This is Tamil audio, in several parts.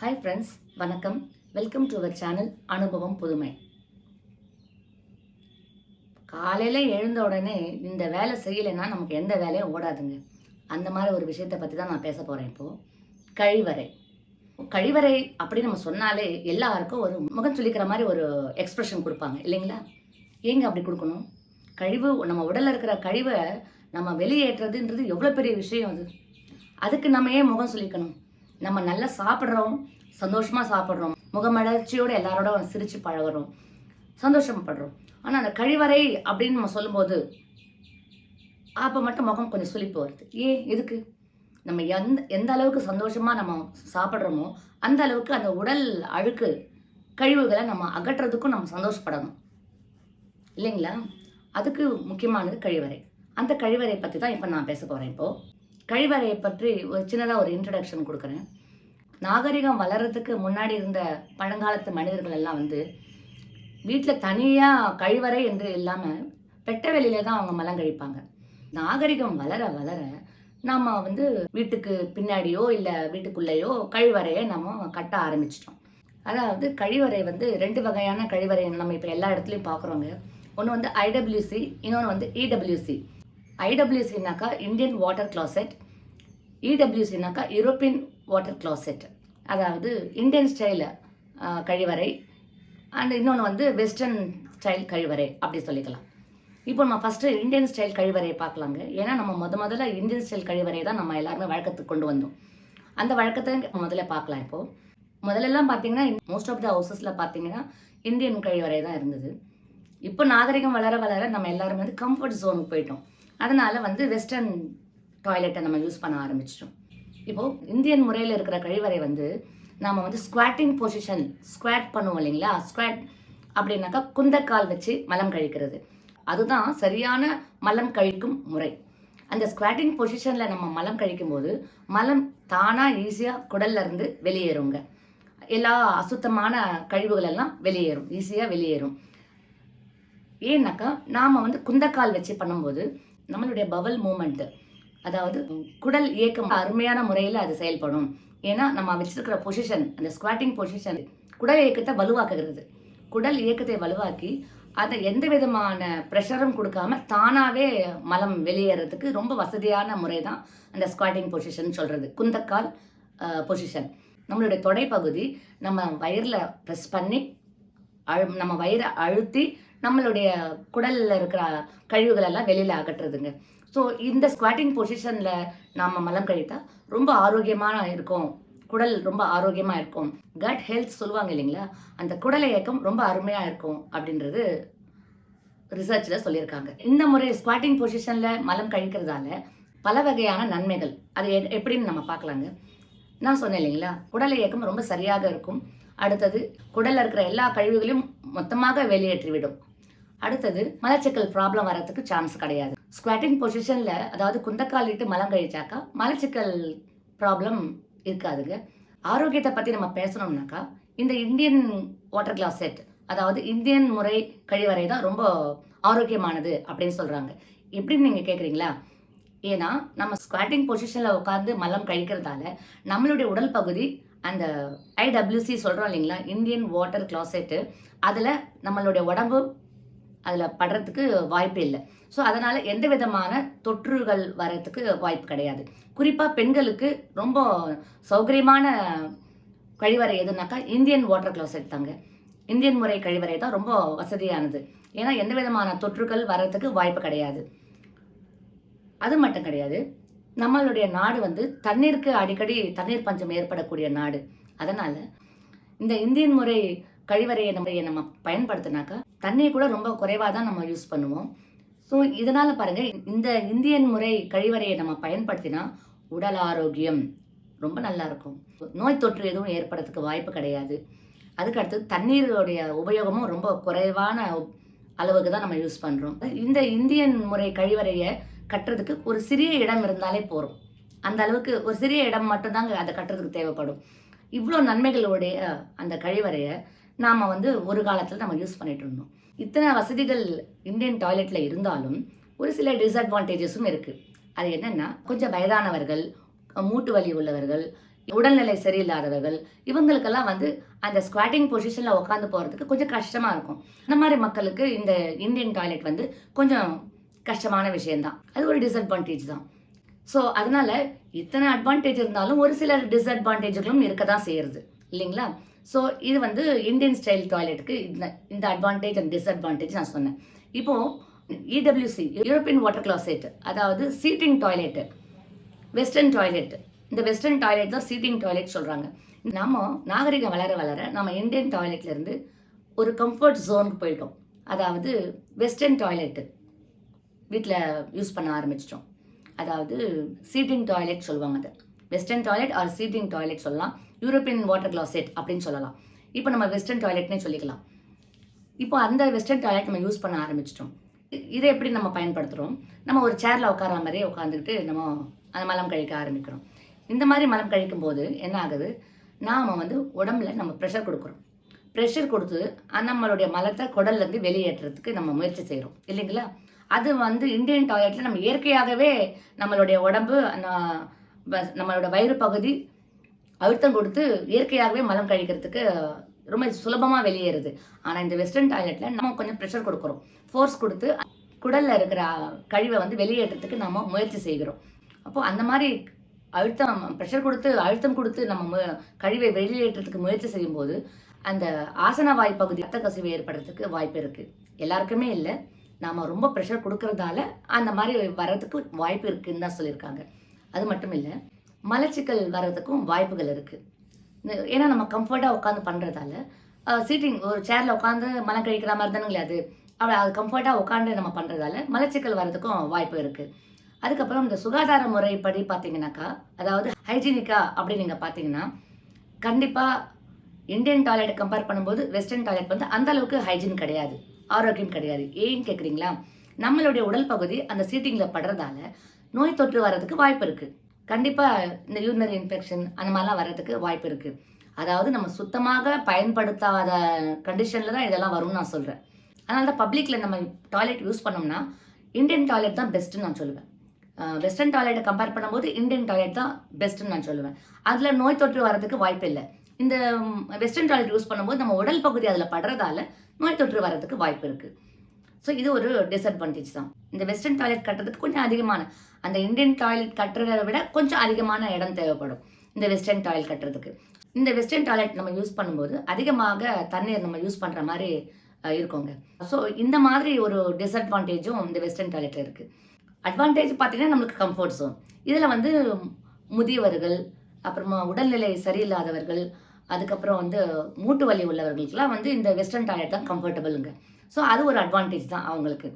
ஹாய் ஃப்ரெண்ட்ஸ் வணக்கம். வெல்கம் டு அவர் சேனல் அனுபவம் புதுமை காலையில் எழுந்த உடனே இந்த வேலை செய்யலைன்னா நமக்கு எந்த வேலையும் ஓடாதுங்க. அந்த மாதிரி ஒரு விஷயத்தை பற்றி தான் நான் பேச போகிறேன் இப்போது கழிவறை. கழிவறை அப்படின்னு நம்ம சொன்னாலே எல்லாருக்கும் ஒரு முகம் சொல்லிக்கிற மாதிரி ஒரு எக்ஸ்ப்ரெஷன் கொடுப்பாங்க இல்லைங்களா? ஏங்க அப்படி கொடுக்கணும்? கழிவு நம்ம உடலில் இருக்கிற கழிவை நம்ம வெளியேற்றுறதுன்றது எவ்வளோ பெரிய விஷயம் அது? அதுக்கு நம்ம ஏன் முகம் சொல்லிக்கணும் நம்ம நல்லா சாப்பிட்றோம் சந்தோஷமாக சாப்பிட்றோம். முகமலர்ச்சியோடு எல்லாரோட சிரித்து பழகுறோம். சந்தோஷப்படுறோம். ஆனால் அந்த கழிவறை அப்படின்னு நம்ம சொல்லும்போது அப்போ மட்டும் முகம் கொஞ்சம் சுழிப்பு வருது. ஏன்? எதுக்கு? நம்ம எந்த எந்த அளவுக்கு சந்தோஷமாக நம்ம சாப்பிட்றோமோ அந்த அளவுக்கு அந்த உடல் அழுக்கு கழிவுகளை நம்ம அகற்றுறதுக்கும் நம்ம சந்தோஷப்படணும். இல்லைங்களா? அதுக்கு முக்கியமானது கழிவறை. அந்த கழிவறை பற்றி தான் இப்போ நான் பேச போகிறேன் இப்போது கழிவறையை பற்றி ஒரு சின்னதாக ஒரு இன்ட்ரடக்ஷன் கொடுக்குறேன். நாகரிகம் வளர்கிறதுக்கு முன்னாடி இருந்த பழங்காலத்து மனிதர்கள் எல்லாம் வந்து வீட்டில் தனியாக கழிவறை என்று இல்லாமல் பெட்ட வெளியில தான் அவங்க மலம் கழிப்பாங்க. நாகரிகம் வளர வளர நாம் வந்து வீட்டுக்கு பின்னாடியோ இல்லை வீட்டுக்குள்ளேயோ கழிவறையை நம்ம கட்ட ஆரம்பிச்சிட்டோம். அதாவது கழிவறை வந்து ரெண்டு வகையான கழிவறை நம்ம இப்போ எல்லா இடத்துலையும் பார்க்குறோங்க ஒன்று வந்து ஐடபிள்யூசி இன்னொன்று வந்து இடபிள்யூசி ஐடபிள்யூசினாக்கா இந்தியன் வாட்டர் கிளாசெட் இடபிள்யூசினாக்கா யூரோப்பியன் வாட்டர் கிளாசெட் அதாவது இந்தியன் ஸ்டைல் கழிவறை. அண்ட் இன்னொன்று வந்து வெஸ்டர்ன் ஸ்டைல் கழிவறை அப்படி சொல்லிக்கலாம். இப்போ நம்ம ஃபஸ்ட்டு இந்தியன் ஸ்டைல் கழிவறையை பார்க்கலாங்க. ஏன்னா நம்ம முத முதல்ல இந்தியன் ஸ்டைல் கழிவறை தான் நம்ம எல்லாருமே வழக்கத்துக்கு கொண்டு வந்தோம். அந்த வழக்கத்தை முதல்ல பார்க்கலாம் இப்போது முதல்லலாம் பார்த்தீங்கன்னா மோஸ்ட் ஆஃப் த ஹவுசஸில் பார்த்தீங்கன்னா இந்தியன் கழிவறை தான் இருந்தது. இப்போ நாகரிகம் வளர வளர நம்ம எல்லாருமே வந்து கம்ஃபர்ட் ஜோனுக்கு போயிட்டோம். அதனால் வந்து வெஸ்டர்ன் டாய்லெட்டை நம்ம யூஸ் பண்ண ஆரம்பிச்சிட்டோம். இப்போது இந்தியன் முறையில் இருக்கிற கழிவறை வந்து நாம் வந்து ஸ்குவாட்டிங் பொசிஷன் ஸ்குவாட் பண்ணுவோம் இல்லைங்களா? ஸ்குவாட் அப்படின்னாக்கா குந்தக்கால் வச்சு மலம் கழிக்கிறது. அதுதான் சரியான மலம் கழிக்கும் முறை. அந்த ஸ்குவாட்டிங் பொசிஷனில் நம்ம மலம் கழிக்கும் போது மலம் தானாக ஈஸியாக குடல்ல இருந்து வெளியேறுங்க. எல்லா அசுத்தமான கழிவுகள் எல்லாம் வெளியேறும் ஈஸியாக வெளியேறும். ஏன்னாக்கா நாம் வந்து குந்தக்கால் வச்சு பண்ணும்போது நம்மளுடைய பவல் மூமெண்ட்டு அதாவது குடல் இயக்கம் அருமையான முறையில் அது செயல்படும். ஏன்னா நம்ம வச்சிருக்கிற பொசிஷன் அந்த ஸ்குவாட்டிங் பொசிஷன் குடல் இயக்கத்தை வலுவாக்குகிறது. குடல் இயக்கத்தை வலுவாக்கி அதை எந்த விதமான ப்ரெஷரும் கொடுக்காம தானாகவே மலம் வெளியேறதுக்கு ரொம்ப வசதியான முறை தான் அந்த ஸ்குவாட்டிங் பொசிஷன் சொல்கிறது குந்தக்கால் பொசிஷன் நம்மளுடைய தொடைப்பகுதி நம்ம வயிறில் ப்ரெஸ் பண்ணி அழு நம்ம வயிறை அழுத்தி நம்மளுடைய குடலில் இருக்கிற கழிவுகள் எல்லாம் வெளியில் அகற்றுறதுங்க ஸோ இந்த ஸ்குவாட்டிங் பொசிஷனில் நாம் மலம் கழித்தா ரொம்ப ஆரோக்கியமாக இருக்கும். குடல் ரொம்ப ஆரோக்கியமாக இருக்கும். கட் ஹெல்த் சொல்லுவாங்க இல்லைங்களா? அந்த குடல் இயக்கம் ரொம்ப அருமையாக இருக்கும் அப்படின்றது ரிசர்ச்சில் சொல்லியிருக்காங்க. இந்த முறை ஸ்குவாட்டிங் பொசிஷனில் மலம் கழிக்கிறதால பல வகையான நன்மைகள். அது எப்படின்னு நம்ம பார்க்கலாங்க. நான் சொன்னேன் இல்லைங்களா? குடல் இயக்கம் ரொம்ப சரியாக இருக்கும். அடுத்தது குடலில் இருக்கிற எல்லா கழிவுகளையும் மொத்தமாக வெளியேற்றிவிடும். அடுத்தது மலச்சிக்கல் ப்ராப்ளம் வரத்துக்கு சான்ஸ் கிடையாது. ஸ்குவாட்டிங் பொசிஷனில் அதாவது குந்தக்காலிட்டு மலம் கழிச்சாக்கா மலச்சிக்கல் ப்ராப்ளம் இருக்காதுங்க. ஆரோக்கியத்தை பற்றி நம்ம பேசணும்னாக்கா இந்த இந்தியன் வாட்டர் கிளாஸ் செட் அதாவது இந்தியன் முறை கழிவறை தான் ரொம்ப ஆரோக்கியமானது அப்படின்னு சொல்கிறாங்க எப்படின்னு நீங்கள் கேட்குறீங்களா ஏன்னா நம்ம ஸ்குவாட்டிங் பொசிஷனில் உட்காந்து மலம் கழிக்கிறதால நம்மளுடைய உடல் பகுதி அந்த ஐடபிள்யூசி சொல்கிறோம் இல்லைங்களா இந்தியன் வாட்டர் கிளாசெட்டு அதில் நம்மளுடைய உடம்பு அதில் படுறதுக்கு வாய்ப்பு இல்லை. ஸோ அதனால் எந்த விதமான தொற்றுகள் வர்றதுக்கு வாய்ப்பு கிடையாது. குறிப்பாக பெண்களுக்கு ரொம்ப சௌகரியமான கழிவறை எதுனாக்கா இந்தியன் வாட்டர் க்ளோசெட் தாங்க. இந்தியன் முறை கழிவறை தான் ரொம்ப வசதியானது. ஏன்னா எந்த விதமான தொற்றுகள் வர்றதுக்கு வாய்ப்பு கிடையாது. அது மட்டும் கிடையாது. நம்மளுடைய நாடு வந்து தண்ணீருக்கு அடிக்கடி தண்ணீர் பஞ்சம் ஏற்படக்கூடிய நாடு. அதனால் இந்த இந்தியன் முறை கழிவறையை நம்ம நம்ம பயன்படுத்தினாக்கா தண்ணியை கூட ரொம்ப குறைவாக தான் நம்ம யூஸ் பண்ணுவோம். ஸோ இதனால் பாருங்க இந்த இந்தியன் முறை கழிவறையை நம்ம பயன்படுத்தினா உடல் ஆரோக்கியம் ரொம்ப நல்லா இருக்கும். நோய் தொற்று எதுவும் ஏற்படுறதுக்கு வாய்ப்பு கிடையாது. அதுக்கு அடுத்து தண்ணீருடைய உபயோகமும் ரொம்ப குறைவான அளவுக்கு தான் நம்ம யூஸ் பண்ணுறோம் இந்த இந்தியன் முறை கழிவறையை கட்டுறதுக்கு ஒரு சிறிய இடம் இருந்தாலே போதும். அந்த அளவுக்கு ஒரு சிறிய இடம் மட்டும்தாங்க அதை கட்டுறதுக்கு தேவைப்படும். இவ்வளோ நன்மைகளுடைய அந்த கழிவறையை நாம் வந்து ஒரு காலத்தில் நம்ம யூஸ் பண்ணிட்டு இருந்தோம். இத்தனை வசதிகள் இந்தியன் டாய்லெட்டில் இருந்தாலும் ஒரு சில டிஸ்அட்வான்டேஜஸும் இருக்குது அது என்னென்னா கொஞ்சம் வயதானவர்கள் மூட்டு வலி உள்ளவர்கள் உடல்நிலை சரியில்லாதவர்கள் இவங்களுக்கெல்லாம் வந்து அந்த ஸ்குவாட்டிங் பொசிஷனில் உட்காந்து போகிறதுக்கு கொஞ்சம் கஷ்டமாக இருக்கும். அந்த மாதிரி மக்களுக்கு இந்த இந்தியன் டாய்லெட் வந்து கொஞ்சம் கஷ்டமான விஷயந்தான் அது ஒரு டிஸ்அட்வான்டேஜ் தான். ஸோ அதனால இத்தனை அட்வான்டேஜ் இருந்தாலும் ஒரு சில டிஸ்அட்வான்டேஜ்களும் இருக்க தான் செய்கிறது இல்லைங்களா? ஸோ இது வந்து இந்தியன் ஸ்டைல் டாய்லெட்டுக்கு இந்த இந்த அட்வான்டேஜ் அண்ட் டிஸ்அட்வான்டேஜ் நான் சொன்னேன். இப்போது இடபிள்யூசி யூரோப்பியன் வாட்டர் கிளாசெட் அதாவது சீட்டிங் டாய்லெட்டு வெஸ்டர்ன் டாய்லெட் இந்த வெஸ்டர்ன் டாய்லெட் தான் சீட்டிங் டாய்லெட் சொல்கிறாங்க நம்ம நாகரிகம் வளர வளர நம்ம இந்தியன் டாய்லெட்லேருந்து ஒரு கம்ஃபர்ட் ஜோனுக்கு போயிட்டோம். அதாவது வெஸ்டர்ன் டாய்லெட்டு வீட்டில் யூஸ் பண்ண ஆரம்பிச்சிட்டோம். அதாவது சீட்டிங் டாய்லெட் சொல்லுவாங்க அதை. Western toilet or seating toilet சொல்லலாம். யூரோப்பியன் வாட்டர் கிளாசெட் அப்படின்னு சொல்லலாம். இப்போ நம்ம வெஸ்டர்ன் டாய்லெட்னே சொல்லிக்கலாம். இப்போ அந்த வெஸ்டர்ன் டாய்லெட் நம்ம யூஸ் பண்ண ஆரம்பிச்சிட்டோம். இதை எப்படி நம்ம பயன்படுத்துகிறோம் நம்ம ஒரு சேரில் உட்கார மாதிரியே உட்காந்துக்கிட்டு நம்ம அந்த மலம் கழிக்க ஆரம்பிக்கிறோம். இந்த மாதிரி மலம் கழிக்கும் போது என்ன ஆகுது? நாம் வந்து உடம்புல நம்ம ப்ரெஷர் கொடுக்குறோம். ப்ரெஷர் கொடுத்து நம்மளுடைய மலத்தை குடல்லேருந்து வெளியேற்றுறதுக்கு நம்ம முயற்சி செய்கிறோம் இல்லைங்களா? அது வந்து இந்தியன் டாய்லெட்டில் நம்ம இயற்கையாகவே நம்மளுடைய உடம்பு நம்மளோட வயிறு பகுதி அழுத்தம் கொடுத்து இயற்கையாகவே மலம் கழிக்கிறதுக்கு ரொம்ப சுலபமாக வெளியேறுது. ஆனால் இந்த வெஸ்டர்ன் டாய்லெட்டில் நம்ம கொஞ்சம் ப்ரெஷர் கொடுக்குறோம். ஃபோர்ஸ் கொடுத்து குடலில் இருக்கிற கழிவை வந்து வெளியேற்றத்துக்கு நம்ம முயற்சி செய்கிறோம். அப்போது அந்த மாதிரி அழுத்தம் ப்ரெஷர் கொடுத்து அழுத்தம் கொடுத்து நம்ம மு- கழிவை வெளியேற்றத்துக்கு முயற்சி செய்யும்போது அந்த ஆசன வாய் பகுதி ரத்த கசிவு ஏற்படுறதுக்கு வாய்ப்பு இருக்குது எல்லாருக்குமே இல்லை. நாம் ரொம்ப ப்ரெஷர் கொடுக்கறதால அந்த மாதிரி வர்றதுக்கு வாய்ப்பு இருக்குதுன்னு தான் சொல்லியிருக்காங்க. அது மட்டும் இல்லை மலச்சிக்கல் வர்றதுக்கும் வாய்ப்புகள் இருக்குது ஏன்னா நம்ம கம்ஃபர்ட்டாக உட்காந்து பண்ணுறதால சீட்டிங் ஒரு சேரில் உட்காந்து மலம் கழிக்கிற மாதிரி தானுங்களே அது. அப்படி அது கம்ஃபர்ட்டாக உட்காந்து நம்ம பண்ணுறதால மலச்சிக்கல் வர்றதுக்கும் வாய்ப்பு இருக்குது அதுக்கப்புறம் இந்த சுகாதார முறைப்படி பார்த்தீங்கன்னாக்கா அதாவது ஹைஜீனிக்கா அப்படி நீங்கள் பார்த்தீங்கன்னா கண்டிப்பாக இந்தியன் டாய்லெட் கம்பேர் பண்ணும்போது வெஸ்டர்ன் டாய்லெட் வந்து அந்த அளவுக்கு ஹைஜீன் கிடையாது ஆரோக்கியம் கிடையாது. ஏன்னு கேட்குறீங்களா நம்மளுடைய உடல் பகுதி அந்த சீட்டிங்கில் படுறதால நோய் தொற்று வர்றதுக்கு வாய்ப்பு இருக்குது கண்டிப்பாக இந்த யூரினரி இன்ஃபெக்ஷன் அந்த மாதிரிலாம் வர்றதுக்கு வாய்ப்பு இருக்குது அதாவது நம்ம சுத்தமாக பயன்படுத்தாத கண்டிஷனில் தான் இதெல்லாம் வரும்னு நான் சொல்கிறேன் அதனால தான் பப்ளிக்கில் நம்ம டாய்லெட் யூஸ் பண்ணோம்னா இந்தியன் டாய்லெட் தான் பெஸ்ட்டுன்னு நான் சொல்லுவேன். வெஸ்டர்ன் டாய்லெட்டை கம்பேர் பண்ணும்போது இந்தியன் டாய்லெட் தான் பெஸ்ட்டுன்னு நான் சொல்லுவேன். அதில் நோய் தொற்று வரதுக்கு வாய்ப்பு இல்லை. இந்த வெஸ்டர்ன் டாய்லெட் யூஸ் பண்ணும்போது நம்ம உடல் பகுதி அதில் படுறதால நோய் தொற்று வரதுக்கு வாய்ப்பு இருக்குது ஸோ இது ஒரு டிஸ்அட்வான்டேஜ் தான். இந்த வெஸ்டர்ன் டாய்லெட் கட்டுறதுக்கு கொஞ்சம் அதிகமான அந்த இந்தியன் டாய்லெட் கட்டுறதை விட கொஞ்சம் அதிகமான இடம் தேவைப்படும் இந்த வெஸ்டர்ன் டாய்லெட் கட்டுறதுக்கு. இந்த வெஸ்டர்ன் டாய்லெட் நம்ம யூஸ் பண்ணும்போது அதிகமாக தண்ணீர் நம்ம யூஸ் பண்ணுற மாதிரி இருக்கோங்க. ஸோ இந்த மாதிரி ஒரு டிஸ்அட்வான்டேஜும் இந்த வெஸ்டர்ன் டாய்லெட்டில் இருக்குது அட்வான்டேஜ் பார்த்தீங்கன்னா நம்மளுக்கு கம்ஃபர்ட் ஜோன் இதில் வந்து முதியவர்கள் அப்புறமா உடல்நிலை சரியில்லாதவர்கள் அதுக்கப்புறம் வந்து மூட்டு வலி உள்ளவர்களுக்கெல்லாம் வந்து இந்த வெஸ்டர்ன் டாய்லெட் தான் கம்ஃபர்டபுளுங்க ஸோ அது ஒரு அட்வான்டேஜ் தான் அவங்களுக்கு.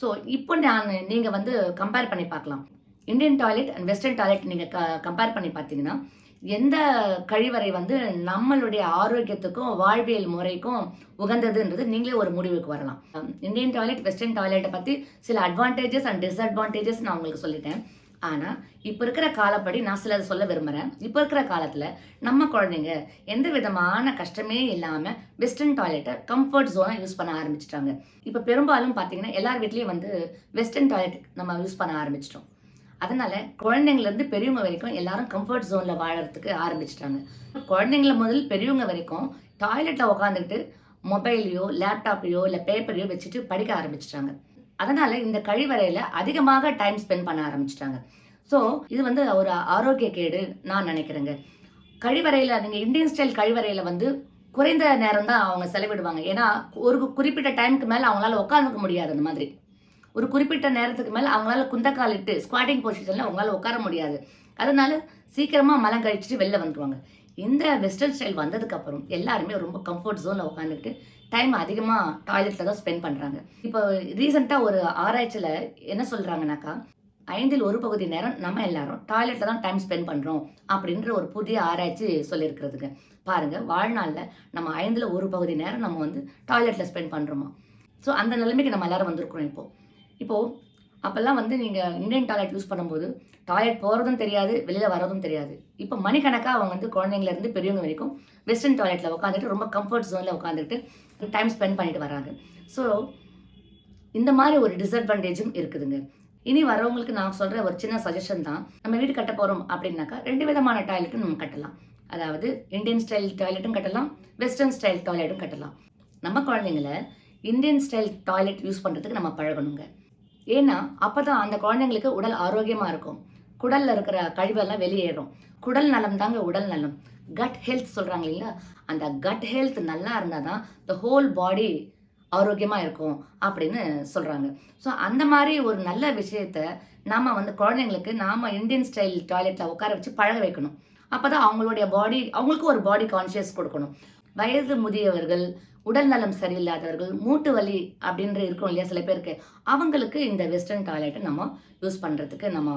ஸோ இப்போ நான் நீங்கள் வந்து கம்பேர் பண்ணி பார்க்கலாம். Indian toilet and western toilet நீங்கள் க கம்பேர் பண்ணி பார்த்தீங்கன்னா எந்த கழிவறை வந்து நம்மளுடைய ஆரோக்கியத்துக்கும் வாழ்வியல் முறைக்கும் உகந்ததுன்றது நீங்களே ஒரு முடிவுக்கு வரலாம். இந்தியன் டாய்லெட் வெஸ்டர்ன் டாய்லெட்டை பற்றி சில அட்வான்டேஜஸ் அண்ட் டிஸ்அட்வான்டேஜஸ் நான் உங்களுக்கு சொல்லிட்டேன். ஆனால் இப்போ இருக்கிற காலப்படி நான் சிலது சொல்ல விரும்புகிறேன் இப்போ இருக்கிற காலத்தில் நம்ம குழந்தைங்க எந்த விதமான கஷ்டமே இல்லாமல் வெஸ்டர்ன் டாய்லெட்டை கம்ஃபர்ட் ஜோனாக யூஸ் பண்ண ஆரம்பிச்சிட்டாங்க. இப்போ பெரும்பாலும் பார்த்தீங்கன்னா எல்லார் வீட்லேயும் வந்து வெஸ்டர்ன் டாய்லெட் நம்ம யூஸ் பண்ண ஆரம்பிச்சிட்டோம். அதனால குழந்தைங்கலேருந்து பெரியவங்க வரைக்கும் எல்லாரும் கம்ஃபர்ட் ஜோனில் வாழறதுக்கு ஆரம்பிச்சிட்டாங்க. குழந்தைங்கள முதல் பெரியவங்க வரைக்கும் டாய்லெட்டில் உட்காந்துக்கிட்டு மொபைலையோ லேப்டாப்பையோ இல்லை பேப்பரையோ வச்சுட்டு படிக்க ஆரம்பிச்சிட்டாங்க. அதனால இந்த கழிவறையில் அதிகமாக டைம் ஸ்பெண்ட் பண்ண ஆரம்பிச்சிட்டாங்க. ஸோ இது வந்து ஒரு ஆரோக்கிய கேடு நான் நினைக்கிறேங்க. கழிவறையில் நீங்கள் இந்தியன் ஸ்டைல் கழிவறையில் வந்து குறைந்த நேரம் தான் அவங்க செலவிடுவாங்க. ஏன்னா ஒரு குறிப்பிட்ட டைமுக்கு மேலே அவங்களால உட்காந்துக்க முடியாது அந்த மாதிரி. ஒரு குறிப்பிட்ட நேரத்துக்கு மேலே அவங்களால குந்தக்கால் இட்டு ஸ்குவாட்டிங் பொசிஷனில் அவங்களால உட்கார முடியாது. அதனால சீக்கிரமாக மலம் கழிச்சிட்டு வெளில வந்துடுவாங்க இந்த வெஸ்டர்ன் ஸ்டைல் வந்ததுக்கப்புறம் எல்லாருமே ரொம்ப கம்ஃபர்ட் ஜோனில் உட்காந்துட்டு டைம் அதிகமாக டாய்லெட்டில் தான் ஸ்பெண்ட் பண்ணுறாங்க இப்போ ரீசெண்டாக ஒரு ஆராய்ச்சியில் என்ன சொல்கிறாங்கனாக்கா ஐந்தில் ஒரு பகுதி நேரம் நம்ம எல்லாரும் டாய்லெட்டில் தான் டைம் ஸ்பெண்ட் பண்ணுறோம் அப்படின்ற ஒரு புதிய ஆராய்ச்சி சொல்லியிருக்கிறதுங்க. பாருங்கள் வாழ்நாளில் நம்ம ஐந்தில் ஒரு பகுதி நேரம் நம்ம வந்து டாய்லெட்டில் ஸ்பெண்ட் பண்ணுறோமா ஸோ அந்த நிலைமைக்கு நம்ம எல்லாரும் வந்திருக்கிறோம் இப்போது இப்போது அப்போல்லாம் வந்து நீங்கள் இந்தியன் டாய்லெட் யூஸ் பண்ணும்போது டாய்லெட் போகிறதும் தெரியாது வெளியில் வரதும் தெரியாது. இப்போ மணிக்கணக்காக அவங்க வந்து குழந்தைங்கள இருந்து பெரியவங்க வரைக்கும் வெஸ்டர்ன் டாய்லெட்டில் உட்காந்துட்டு ரொம்ப கம்ஃபர்ட் ஜோனில் உட்காந்துட்டு டைம் ஸ்பெண்ட் பண்ணிட்டு வராங்க ஸோ இந்த மாதிரி ஒரு டிஸ்அட்வான்டேஜும் இருக்குதுங்க. இனி வரவங்களுக்கு நான் சொல்கிற ஒரு சின்ன சஜஷன் தான் நம்ம வீடு கட்ட போகிறோம் அப்படின்னாக்கா ரெண்டு விதமான டாய்லெட்டும் நம்ம கட்டலாம். அதாவது இந்தியன் ஸ்டைல் டாய்லெட்டும் கட்டலாம் வெஸ்டர்ன் ஸ்டைல் டாய்லெட்டும் கட்டலாம். நம்ம குழந்தைங்கள இந்தியன் ஸ்டைல் டாய்லெட் யூஸ் பண்ணுறதுக்கு நம்ம பழகணுங்க. ஏன்னா அப்பதான் அந்த குழந்தைங்களுக்கு உடல் ஆரோக்கியமாக இருக்கும். குடலில் இருக்கிற கழிவெல்லாம் வெளியேறும். குடல் நலம் தாங்க உடல் நலம். கட் ஹெல்த் சொல்கிறாங்க இல்லைங்களா? அந்த கட் ஹெல்த் நல்லா இருந்தால் தான் த ஹோல் பாடி ஆரோக்கியமாக இருக்கும் அப்படின்னு சொல்கிறாங்க ஸோ அந்த மாதிரி ஒரு நல்ல விஷயத்த நாம் வந்து குழந்தைங்களுக்கு நாம் இந்தியன் ஸ்டைல் டாய்லெட்டில் உட்கார வச்சு பழக வைக்கணும். அப்போ தான் அவங்களுடைய பாடி அவங்களுக்கும் ஒரு பாடி கான்ஷியஸ் கொடுக்கணும். வயது முதியவர்கள் உடல் நலம் சரியில்லாதவர்கள் மூட்டு வலி அப்படின்ற இருக்கும் இல்லையா சில பேருக்கு அவங்களுக்கு இந்த வெஸ்டர்ன் டாய்லெட்டை நம்ம யூஸ் பண்ணுறதுக்கு நம்ம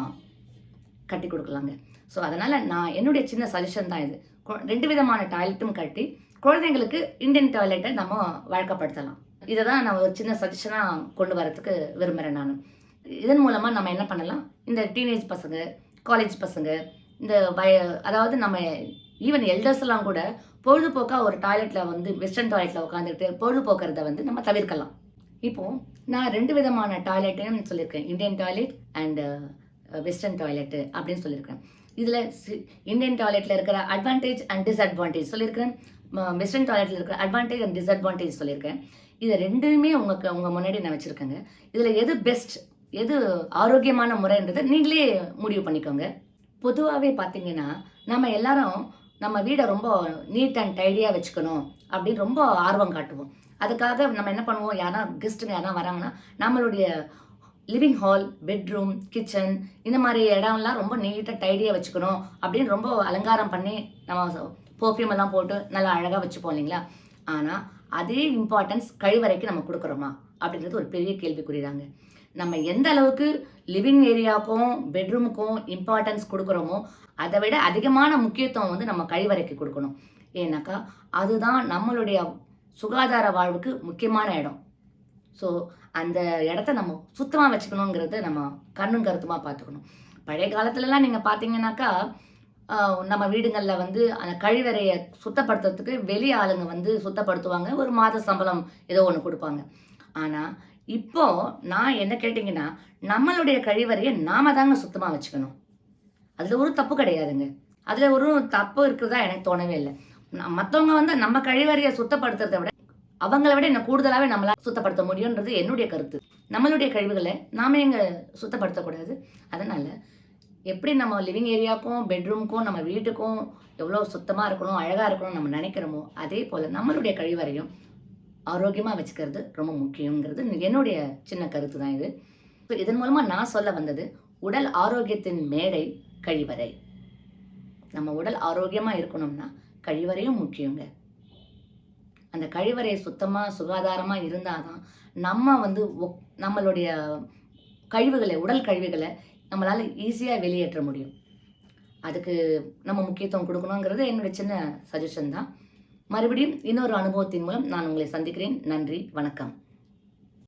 கட்டி கொடுக்கலாங்க. ஸோ அதனால் நான் என்னுடைய சின்ன சஜஷன் தான் இது. கொ- ரெண்டு விதமான டாய்லெட்டும் கட்டி குழந்தைங்களுக்கு இந்தியன் டாய்லெட்டை நம்ம வழக்கப்படுத்தலாம். இதை தான் நான் ஒரு சின்ன சஜஷனாக கொண்டு வரதுக்கு விரும்புகிறேன் நான். இதன் மூலமாக நம்ம என்ன பண்ணலாம்? இந்த டீனேஜ் பசங்க காலேஜ் பசங்க இந்த வய அதாவது நம்ம ஈவன் எல்டர்ஸ் எல்லாம் கூட பொழுதுபோக்காக ஒரு டாய்லெட்டில் வந்து வெஸ்டர்ன் டாய்லெட்டில் உட்காந்துட்டு பொழுதுபோக்குறத வந்து நம்ம தவிர்க்கலாம். இப்போது நான் ரெண்டு விதமான டாய்லெட்டையும் சொல்லியிருக்கேன். Indian toilet and western toilet அப்படின்னு சொல்லியிருக்கிறேன். இதில் இந்தியன் டாய்லெட்டில் இருக்கிற அட்வான்டேஜ் அண்ட் டிஸ்அட்வான்டேஜ் சொல்லியிருக்கிறேன். வெஸ்டர்ன் டாய்லெட்டில் இருக்கிற அட்வான்டேஜ் அண்ட் டிஸ்அட்வான்டேஜ் சொல்லியிருக்கேன். இது ரெண்டுமே உங்களுக்கு உங்கள் முன்னாடி நான் வச்சுருக்கேங்க. இதில் எது பெஸ்ட் எது ஆரோக்கியமான முறைன்றதை நீங்களே முடிவு பண்ணிக்கோங்க. பொதுவாகவே பார்த்தீங்கன்னா நம்ம எல்லாரும் நம்ம வீடை ரொம்ப நீட் அண்ட் டைடியாக வச்சுக்கணும் அப்படின்னு ரொம்ப ஆர்வம் காட்டுவோம். அதுக்காக நம்ம என்ன பண்ணுவோம்? யாரா கெஸ்ட்டுங்க யாரா வராங்கன்னா நம்மளுடைய லிவிங் ஹால் பெட்ரூம் கிச்சன் இந்த மாதிரி இடம்லாம் ரொம்ப நீட்டாக டைடியாக வச்சுக்கணும் அப்படின்னு ரொம்ப அலங்காரம் பண்ணி நம்ம பர்ஃப்யூம் எல்லாம் போட்டு நல்லா அழகாக வச்சுப்போம் இல்லைங்களா? ஆனால் அதே இம்பார்ட்டன்ஸ் கழிவறைக்கு நம்ம கொடுக்குறோமா? அப்படின்றது ஒரு பெரிய கேள்விக்குறிதாங்க. நம்ம எந்த அளவுக்கு லிவிங் ஏரியாவுக்கும் பெட்ரூமுக்கும் இம்பார்ட்டன்ஸ் கொடுக்குறோமோ அதை விட அதிகமான முக்கியத்துவம் வந்து நம்ம கழிவறைக்கு கொடுக்கணும். ஏன்னாக்கா அதுதான் நம்மளுடைய சுகாதார வாழ்வுக்கு முக்கியமான இடம். ஸோ அந்த இடத்த நம்ம சுத்தமாக வச்சுக்கணுங்கிறத நம்ம கண்ணும் கருத்துமாக பார்த்துக்கணும். பழைய காலத்துலலாம் நீங்கள் பார்த்தீங்கன்னாக்கா நம்ம வீடுங்களில் வந்து அந்த கழிவறையை சுத்தப்படுத்துறதுக்கு வெளி ஆளுங்க வந்து சுத்தப்படுத்துவாங்க. ஒரு மாத சம்பளம் ஏதோ ஒன்று கொடுப்பாங்க. ஆனால் இப்போ நான் என்ன கேட்டிங்கன்னா நம்மளுடைய கழிவறையை நாம தாங்க சுத்தமாக வச்சுக்கணும். அதில் ஒரு தப்பு கிடையாதுங்க. அதில் ஒரு தப்பு இருக்கிறதா எனக்கு தோணவே இல்லை. மற்றவங்க வந்து நம்ம கழிவறையை சுத்தப்படுத்துறதை விட அவங்கள விட என்ன கூடுதலாகவே நம்மளால் சுத்தப்படுத்த முடியுன்றது என்னுடைய கருத்து. நம்மளுடைய கழிவுகளை நாம எங்கே சுத்தப்படுத்தக்கூடாது. அதனால் எப்படி நம்ம லிவிங் ஏரியாவுக்கும் பெட்ரூமுக்கும் நம்ம வீட்டுக்கும் எவ்வளோ சுத்தமாக இருக்கணும் அழகாக இருக்கணும் நம்ம நினைக்கிறோமோ அதே போல் நம்மளுடைய கழிவறையும் ஆரோக்கியமாக வச்சுக்கிறது ரொம்ப முக்கியங்கிறது என்னுடைய சின்ன கருத்து தான் இது. இப்போ இதன் மூலமாக நான் சொல்ல வந்தது உடல் ஆரோக்கியத்தின் மேடை கழிவறை. நம்ம உடல் ஆரோக்கியமாக இருக்கணும்னா கழிவறையும் முக்கியங்க. அந்த கழிவறை சுத்தமாக சுகாதாரமாக இருந்தால் தான் நம்ம வந்து ஒக்- நம்மளுடைய கழிவுகளை உடல் கழிவுகளை நம்மளால் ஈஸியாக வெளியேற்ற முடியும். அதுக்கு நம்ம முக்கியத்துவம் கொடுக்கணுங்கிறது என்னோட சின்ன சஜஷன் தான். மறுபடியும் இன்னொரு அனுபவத்தின் மூலம் நான் உங்களை சந்திக்கிறேன். நன்றி வணக்கம்.